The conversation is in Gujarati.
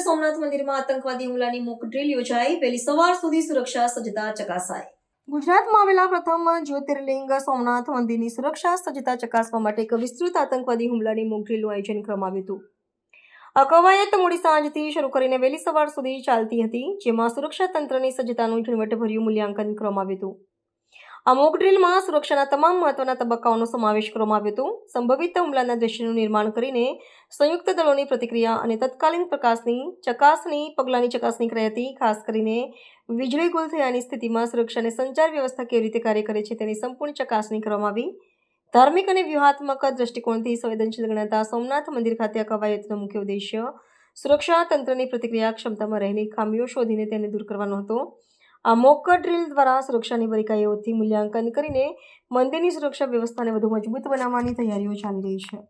પ્રથમ સોમનાથ મંદિરમાં આતંકવાદી હુમલાની મોક ડ્રીલ યોજાઈ. વહેલી સવાર સુધી સુરક્ષા સજ્જતા ચકાસાઈ. ગુજરાતમાં આવેલા પ્રથમ જ્યોતિર્લિંગ સોમનાથ મંદિરની સુરક્ષા સજ્જતા ચકાસવા માટે એક વિસ્તૃત આતંકવાદી હુમલાની મોક ડ્રીલનું આયોજન કરવામાં આવ્યું હતું. આ કવાયત મોડી સાંજથી શરૂ કરીને વહેલી સવાર સુધી ચાલતી હતી, જેમાં સુરક્ષા તંત્રની સજ્જતાનું ઝીણવટભર્યું મૂલ્યાંકન કરવામાં આવ્યું હતું. આ મોક ડ્રીલમાં સુરક્ષાના તમામ મહત્વના તબક્કાઓનો સમાવેશ કરવામાં આવ્યો હતો. સંભવિત હુમલાના દ્રશ્યનું નિર્માણ કરીને સંયુક્ત દળોની પ્રતિક્રિયા અને તત્કાલીન પ્રકાશની ચકાસણી, પગલાંની ચકાસણી કરાઈ હતી. ખાસ કરીને વીજળી ગુલ થયાની સ્થિતિમાં સુરક્ષા અને સંચાર વ્યવસ્થા કેવી રીતે કાર્ય કરે છે તેની સંપૂર્ણ ચકાસણી કરવામાં આવી. ધાર્મિક અને વ્યૂહાત્મક દ્રષ્ટિકોણથી સંવેદનશીલ ગણાતા સોમનાથ મંદિર ખાતે આ કવાયતનો મુખ્ય ઉદ્દેશ્ય સુરક્ષા તંત્રની પ્રતિક્રિયા ક્ષમતામાં રહેલી ખામીઓ શોધીને તેને દૂર કરવાનો હતો. આ મોક ડ્રીલ દ્વારા સુરક્ષાની બરીકાઈઓથી મૂલ્યાંકન કરીને મંદિરની સુરક્ષા વ્યવસ્થાને વધુ મજબૂત બનાવવાની તૈયારીઓ ચાલી રહી છે.